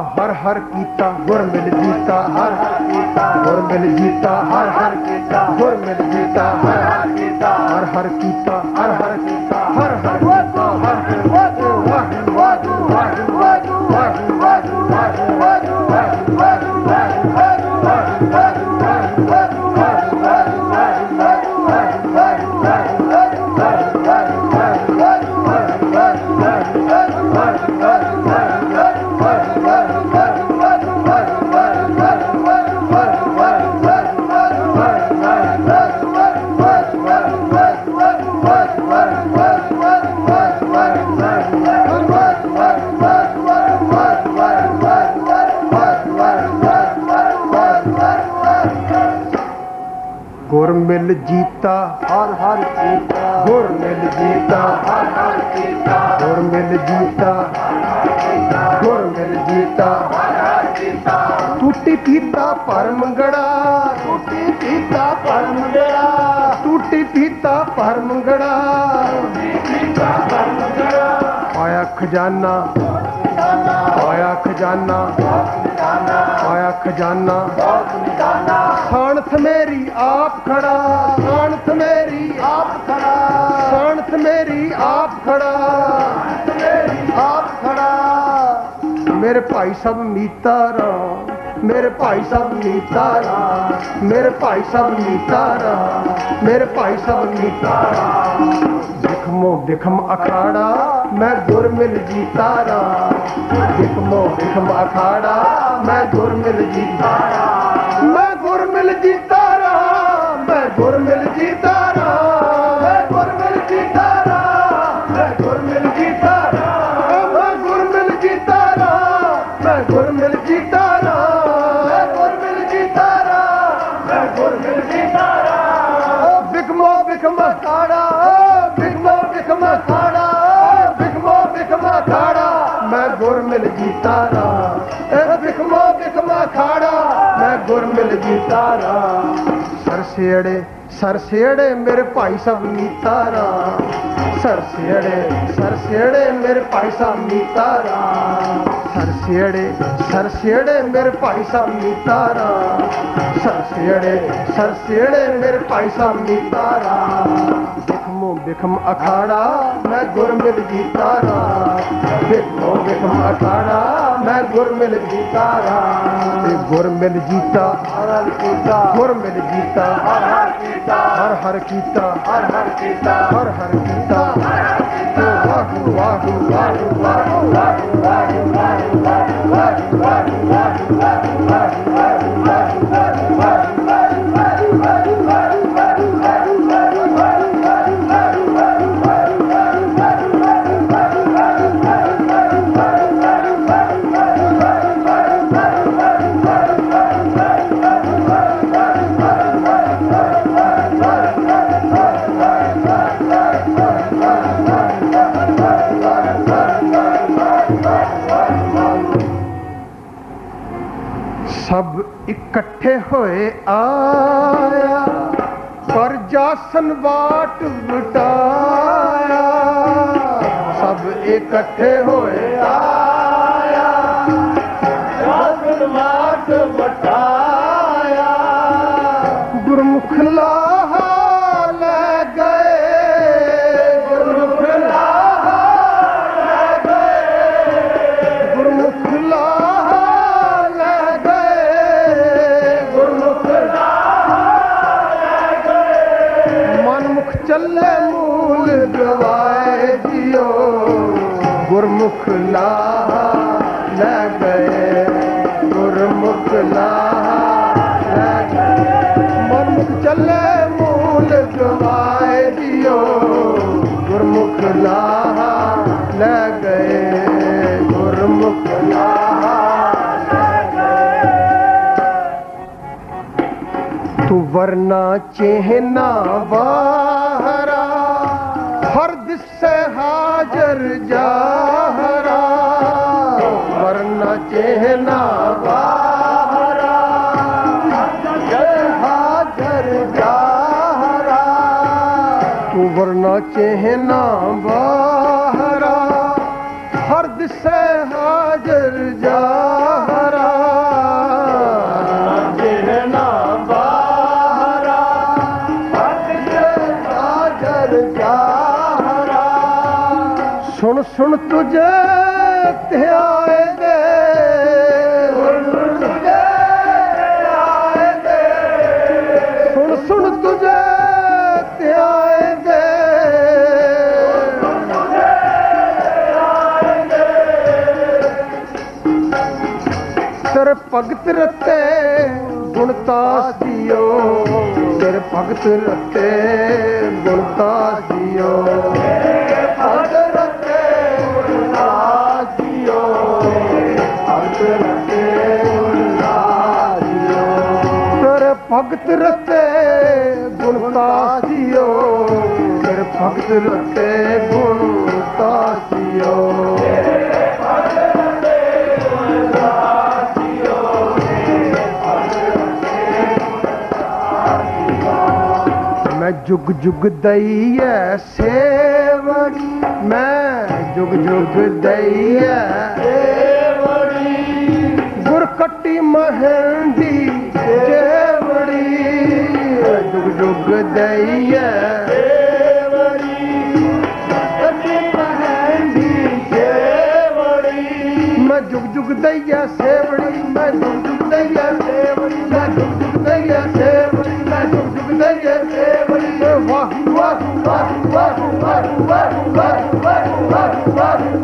हर हर कीता गुर मिल जीता हर हर गीता गुर मिल जीता हर हर गीता गुर मिल जीता हर हर गीता, हर हर कीता हर हर गीता, हर हर ਪਰਮ ਗੜਾ, ਟੁੱਟੀ ਪੀਤਾ ਪਰਮ ਗੜਾ, ਟੁੱਟੀ ਫੀਤਾ ਪਰਮ ਗੜਾ। ਆਇਆ ਖਜ਼ਾਨਾ ਆਇਆ ਖਜ਼ਾਨਾ ਆਇਆ ਖਜ਼ਾਨਾ। ਖਾਣ ਮੇਰੀ ਆਪ ਖੜਾ ਖਾਣ ਮੇਰੀ ਆਪ ਖੜਾ ਖਾਣ ਮੇਰੀ ਆਪ ਖੜਾ ਆਪ ਖੜਾ। ਮੇਰੇ ਭਾਈ ਸਭ ਮੀਤਾ ਰਾਮ। ਮੇਰੇ ਭਾਈ ਸਭ ਨੀ ਤਾਰਾ, ਮੇਰੇ ਭਾਈ ਸਭ ਨੀ ਤਾਰਾ, ਮੇਰੇ ਭਾਈ ਸਭ ਨੀ ਤਾਰਾ। ਬਿਖਮੋ ਬਿਖਮ ਅਖਾੜਾ, ਮੈਂ ਗੁਰ ਮਿਲ ਜੀਤਾਰਾ ਬਿਖਮੋ ਬਿਖਮ ਅਖਾੜਾ, ਮੈਂ ਗੁਰ ਮਿਲ ਜੀਤਾਰਾ ਮੈਂ ਗੁਰ ਮਿਲ ਜੀਤਾਰਾ ਮੈਂ ਗੁਰ ਮਿਲ ਜੀਤਾਰਾ ਤਾਰਾ। ਸਰਸੇੜੇ ਸਰਸੇੜੇ ਮੇਰੇ ਭਾਈ ਸਾਹਿਬ ਮੀਤਾ ਰਾਮ ਸਰਸੇੜੇ ਸਰਸੇੜੇ ਮੇਰੇ ਭਾਈ ਸਾਹਿਬ ਮੀਤਾ ਰਾਮ ਸਰਸੇੜੇ ਸਰਸੇੜੇ ਮੇਰੇ ਭਾਈ ਸਾਹਿਬ ਮੀਤਾ ਰਾਮ ਸਰਸੇੜੇ ਸਰਸੇੜੇ ਮੇਰੇ ਭਾਈ ਸਾਹਿਬ ਮੀਤਾ ਰਾਮ ਬਿਖਮੋ ਅਖਾੜਾ ਮੈਂ ਗੁਰ ਮਿਲ ਜੀਤਾ ਰਾਮ ਬਿਖਮੋ ਬਿਖਮ ਅਖਾੜਾ ਮੈਂ ਗੁਰ ਮਿਲ ਜੀਤਾ ਰਾਮ ਤੇ ਗੁਰ ਮਿਲ ਜੀਤਾ ਹਰ ਹਰ ਕੀਤਾ ਗੁਰ ਮਿਲ ਜੀਤਾ ਹਰ ਹਰ ਕੀਤਾ ਹਰ ਹਰ ਕੀਤਾ ਹਰ ਹਰ ਕੀਤਾ ਹਰ ਹਰ ਕੀਤਾ ਵਾਹਿਗੁਰੂ ਵਾਹਿਗੁਰੂ ਵਾਹਿਗੁਰੂ ਵਾਹਿਗੁਰੂ ਵਾਹਿਗੁਰੂ ਵਾਹਿਗੁਰੂ ਵਾਹਿਗੁਰੂ ਵਾਹਿਗੁਰੂ ਵਾਹਿਗੁਰੂ ਸਭ ਹੋਏ ਆਇਆ ਪਰ ਜਾਸਨ ਬਾਟ ਵਟਾਇਆ। ਸਭ ਇਕੱਠੇ ਹੋਏ गुरमुख ला ल गए। गुरमुख ला तू वरना चेहना वाहरा फर्द से हाजर जाहरा। वरना चेहना बा ਚੇਹਨਾ ਬਾਹਰਾ ਹਰ ਦਿਸੇ ਹਾਜ਼ਰ ਹਾਜ਼ਰ ਜਾਹਰਾ ਜਿਰਨਾ ਬਾਹਰਾ ਹੱਥ ਹਾਜ਼ਰ ਜਾਹਰਾ। ਸੁਣ ਸੁਣ ਤੁਝੇ ਧਿਆਏ भगत रते गुणदास जियो तेरे भगत रते गुलदासी जियो भगत रते गुणता जियो फिर भगत रते ਜੁਗ ਜੁਗ ਦਈਐ ਸੇਵੜੀ ਮੈਂ ਜੁਗ ਜੁਗ ਦਈਐ ਦੇਵੜੀ ਗੁਰ ਕੱਟੀ ਮਹੰਦੀ ਜੇਵੜੀ ਜੁਗ ਜੁਗ ਦਈਐ ਮੈਂ ਜੁਗ ਜੁਗ ਦਈਐ ਸੇਵੜੀ, ਮੈਂ ਜੁਗ Hey!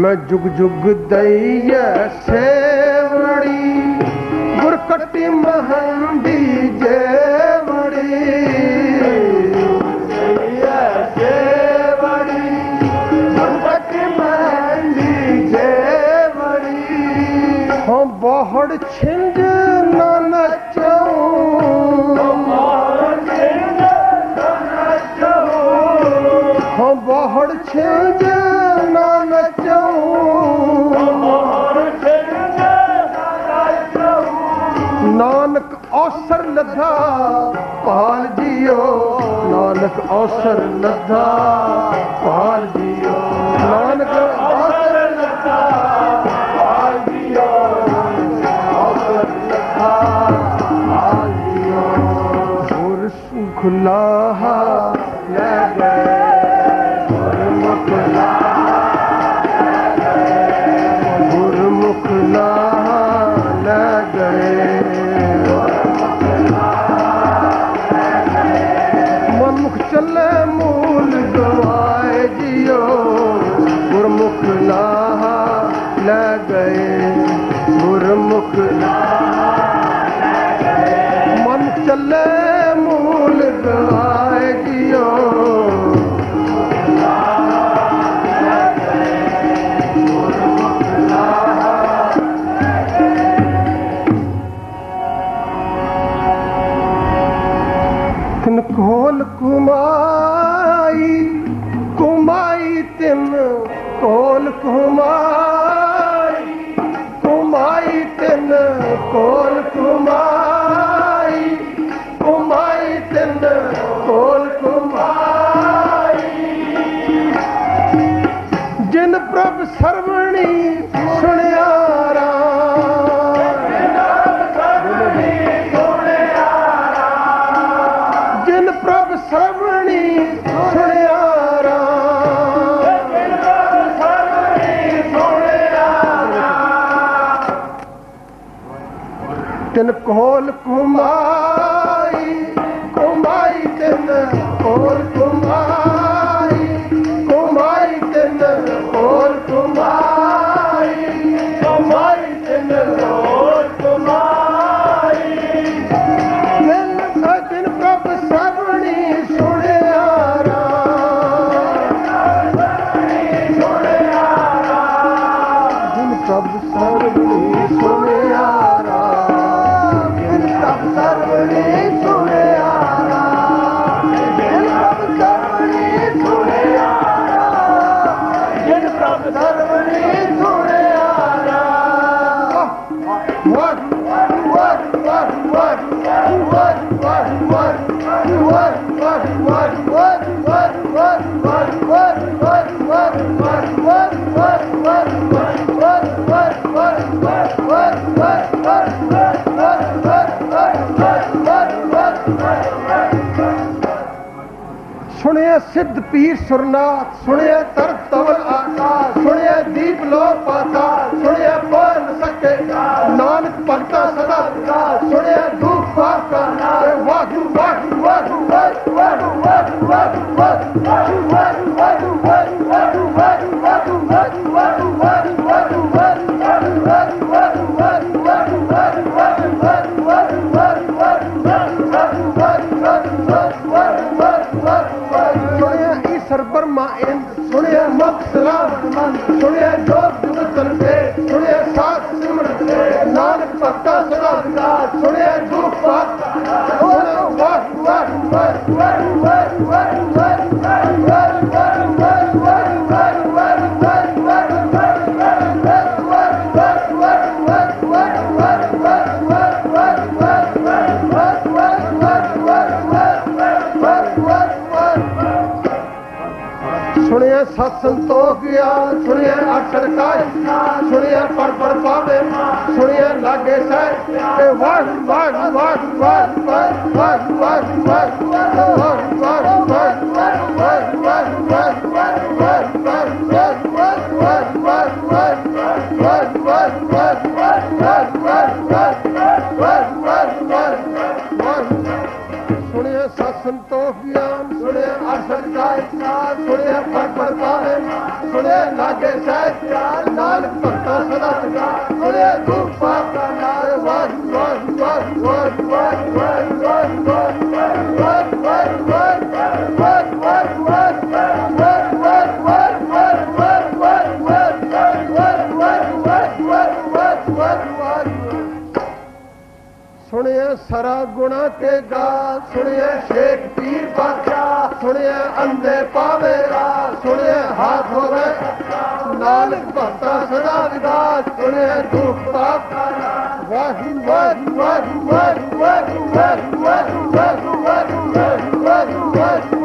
ਮੈਂ ਜੁਗ ਜੁਗ ਦਈਐ ਸੇਵੜੀ। ਗੁਰ ਕਟੀ ਮਹੰਦੀ ਜੇਵੜੀ। ਦਈਐ ਸੇਵੜੀ। ਗੁਰ ਕਟੀ ਬਹੜ ਛਿੰਦ ਨਾ ਨਚਉ। ਬਹੜ ਛਿੰਦ ਲੱਗਾ ਪਾਲ ਜੀਓ ਨਾਨਕ ਔਸਰ ਲੱਗਾ ਪਾਲ ਜੀ ਤਿਨ ਕੋਲ ਕੁਮਾਈ ਕੁਮਾਈ ਤਿਨ ਕੋਲ ਕੁਮਾਈ। ਸੁਣਿਆ ਸਿੱਧ ਪੀਰ ਸੁਰਨਾਥ ਸੁਣਿਆ ਤਰਤ ਤਵਲ ਆਕਾਸ਼ ਸੁਣਿਆ ਦੀਪ ਲੋ ਪਾਤਾ ਸੁਣਿਆ ਪਨ ਸਕੇ ਨਾਨਕ ਭਗਤਾ ਸਦਾ ਵਿਕਾਸ ਸੁਣਿਆ ਦੁਖ ਪਾਪ ਵਾਹ ਨਾਮ ਵਾਹਿਗੁਰੂ ਵਾਹਿਗੁਰੂ ਵਾਹਿਗੁਰੂ ਵਾਹਿਗੁਰੂ ਵਾਹਿਗੁਰੂ ਵਾਹਿਗੁਰੂ ਵਾਹਿਗੁਰੂ ਸਤ ਸੰਤੋਖ ਗਿਆਨ ਸੁਣਿਆ ਅਕਸ਼ਰ ਕਾਜ ਸੁਣਿਆ ਪੜ ਪੜ ਪਾਵੇ ਸੁਣਿਆ ਲਾਗੇ ਸਹਿ ਤੇ ਵਾਹ ਵਾਹ ਵਾਹ ਵਾਹ ਵਾਹ ਵਾਹ ਵਾਹ ਵਾਹ ਵਾਹ ਵਾਹ ਸੁਣਿਆ ਸਤ ਸੰਤੋਖ ਗਿਆਨ ਸੁਣਿਆ ਅਰਸ਼ਦ ਕਾਇ ਸੁਣਿਆ ਪੜ ਸੁਣਿਆ ਲਾਗੇ ਸਹਿ ਨਾਨਕ ਭਗਤਾ ਸਦਾ ਸਦਾ ਸੁਣਿਆ ਦੁਖ ਪਾਪ ਦਾ ਨਾਰ ਵਾਹ ਵਾਹ ਵਾਹ ਵਾਹ ਵਾਹ ਵਾਹ ਵਾਹ ਸੁਣਿਆ ਸਰਾ ਗੁਣਾ ਕੇ ਗਾ ਸੁਣਿਆ ਸ਼ੇਖ ਪੀਰ ਬਾਦਸ਼ਾਹ ਸੁਣਿਆ ਅੰਦੇ ਪਾਵੇ ਰਾ ਸੁਣਿਆ ਹਾਥ ਹੋਵੇ ਨਾਨਕ ਭਗਤਾ ਸਦਾ ਵਿਦਾਸ ਸੁਣਿਆ ਦੁਖ ਪਾਪ ਵਾਹਿ ਵਾਹਿ ਵਾਹਿ ਵਾਹਿ ਵਾਹਿ ਵਾਹਿ ਵਾਹਿ ਵਾਹਿ ਵਾਹਿ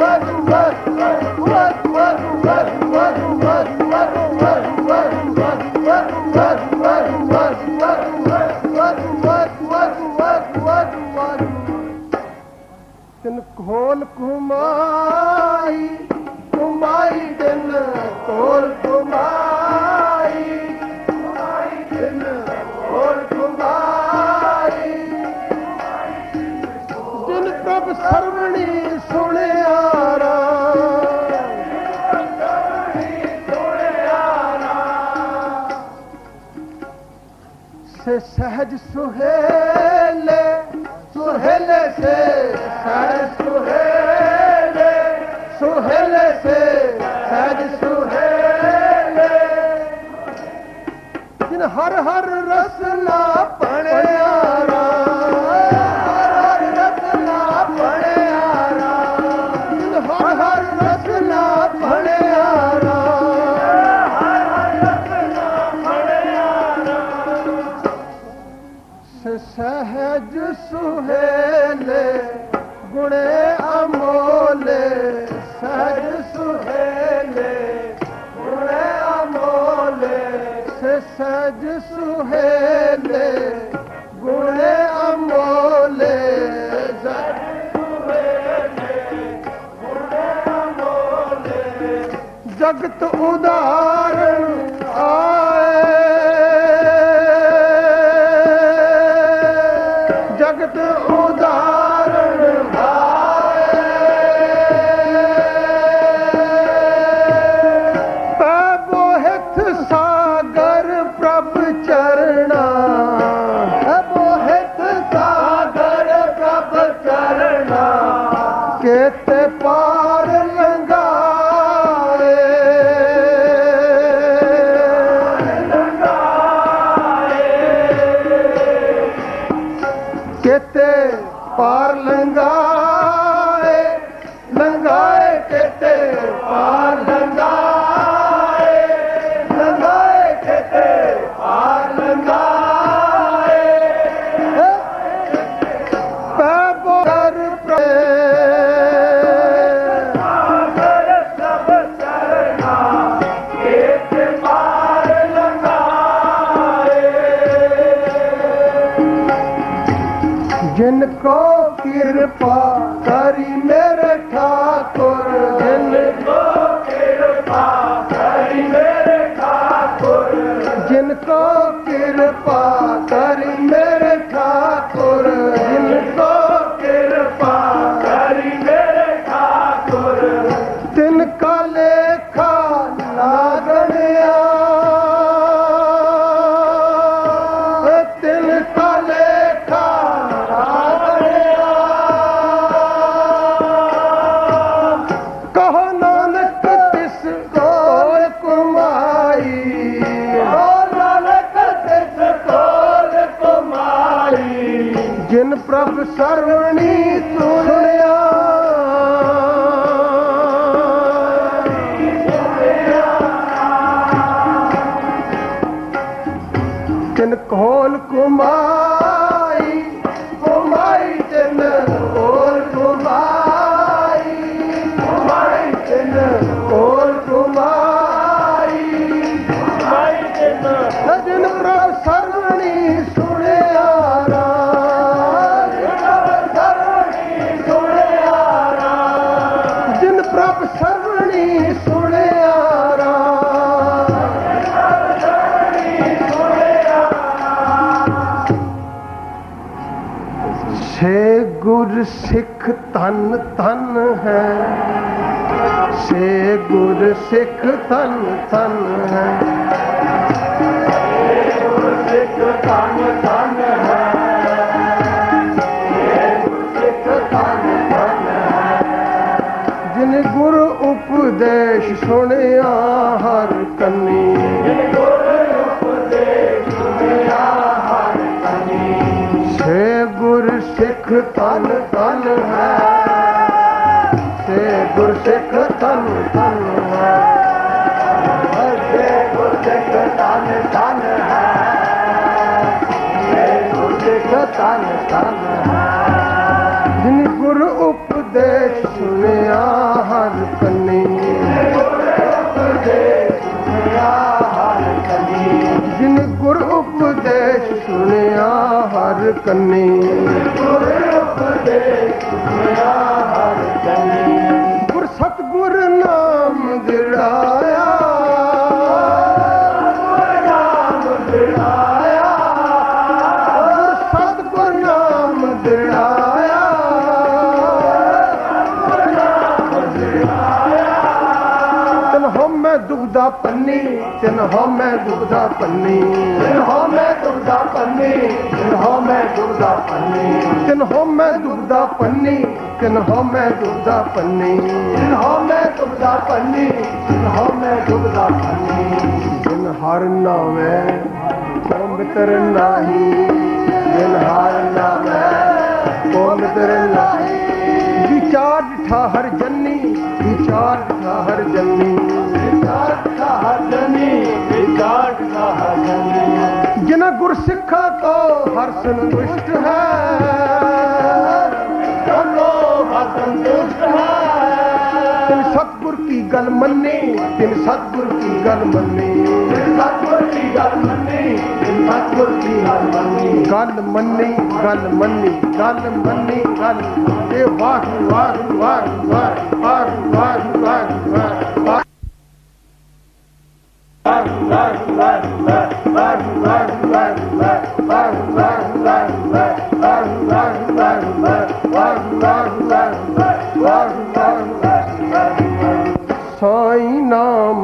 सुहेले सुहेले से सज सुहेले सुहेले से सज सुहेले जिन हर हर रसना पढ़या ਸਜ ਸੁਹੇਲੇ ਗੁਣੇ ਅਮੋਲੇ। ਸਹਿਜ ਜਗਤ ਉਦਾਹਰਣ ਆਏ। que te pasa? जिन को कृपा करी मेरे ठाकुर जिन को कृपा करी मेरे ठाकुर जिन को कृपा करी मेरे सर्वणी ਸਿੱਖ ਤਨ ਤਨ ਹੈ। ਸੇ ਗੁਰ ਸਿੱਖ ਤਨ ਤਨ ਹੈ ਸਿੱਖ ਧਨ ਧਨ ਹੈ। ਧਨ ਧਨ ਜਿਨ ਗੁਰ ਉਪਦੇਸ਼ ਸੁਣਿਆ ਹਰ ਕੰਨੀ। ਗੁਰ ਉਪਦੇਸ਼ ਸੁਨਿਆ ਹਰ ਕਨੀ ਸੇ ਗੁਰ ਸਿੱਖ ਤਨ ਤਨ ਹੈ ਸੇ ਗੁਰ ਸਿੱਖ ਤਨ ਤਨ ਹੈ। ਸੇ ਗੁਰ ਸਿੱਖ ਧਨ ਧਨ ਹੈ। ਸੇ ਗੁਰ ਸਿੱਖ ਧਨ ਧਨ ਹੈ। ਜਿਨ ਗੁਰ ਉਪਦੇਸ਼ ਸੁਣਿਆ ਹਰ ਕੰਨੀ। ਉਪਦੇਸ਼ ਸੁਨਿਆ ਹਰ ਕਨੀ ਜਿਨ ਗੁਰ ਉਪਦੇਸ਼ ਸੁਣਿਆ ਹਰ ਕੰਨੀ। Radha ਪੰਨੀ। ਤਨ ਹੋ ਮੈਂ ਦੁਬਦਾ ਪੰਨੀ। ਜਿਨ ਹੋ ਮੈਂ ਦੁਬਦਾ ਪੰਨੀ। ਜਿਨ ਹੋ ਮੈਂ ਦੁਬਦਾ ਪੰਨੀ। ਤਨ ਹੋ ਮੈਂ ਦੁਬਦਾ ਪੰਨੀ। ਤਨ ਹੋ ਮੈਂ ਦੁਬਦਾ ਪੰਨੀ। ਜਿਨ ਹੋ ਮੈਂ ਦੁਬਦਾ ਪੰਨੀ। ਜਿਨ ਹੋ ਮੈਂ ਦੁਬਦਾ ਪੰਨੀ। ਜਿਨ ਹਰ ਨਾਮੈ ਕੋ ਮਿਤਰ ਨਾਹੀ। ਜਿਨ ਹਰ ਨਾਮੈ ਕੋ ਮਿਤਰ ਨਾਹੀ। ਵਿਚਾਰ ਠਾ ਹਰ ਜੰਨੀ। ਵਿਚਾਰ ਠਾ ਹਰ ਜੰਨੀ। ਵਿਚਾਰ ਕਾ ਜਨੀ ਵਿਚਾਰ ਕਾ ਜਨੀ ਜਿਨ ਗੁਰ ਸਿੱਖਾ ਕੋ ਹਰ ਸੰਤੁਸ਼ਟ ਹੈ। ਕੋ ਸੰਤੁਸ਼ਟ ਹੈ। ਤਿਨ ਸਤਗੁਰ ਕੀ ਗੱਲ ਮੰਨੀ ਤਿਨ ਸਤਗੁਰ ਕੀ ਗੱਲ ਮੰਨੀ। ਜਿਨ ਸਤਿਗੁਰ ਦੀ ਗੱਲ ਮੰਨੀ ਜਿਨ ਸਤਿਗੁਰ ਦੀ ਗੱਲ ਮੰਨੀ। ਗੱਲ ਮੰਨੀ ਗੱਲ ਮੰਨੀ ਗੱਲ ਮੰਨੀ ਗੱਲ ਇਹ ਵਾਹ ਵਾਹ ਵਾਹ ਵਾਹ ਵਾਹ ਵਾਹ ਵਾਹ ਵਾਹ साईं नाम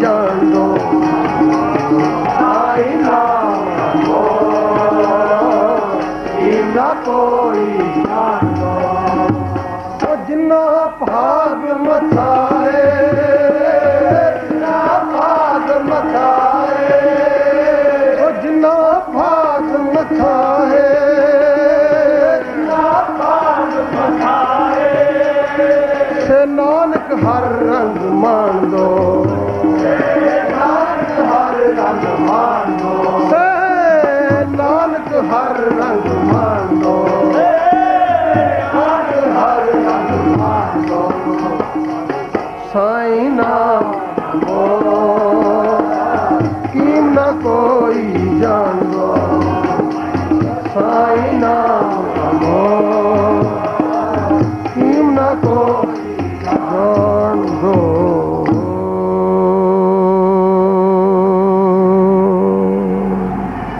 जानो साईं न कोई जानो नानक हर रंग मांदो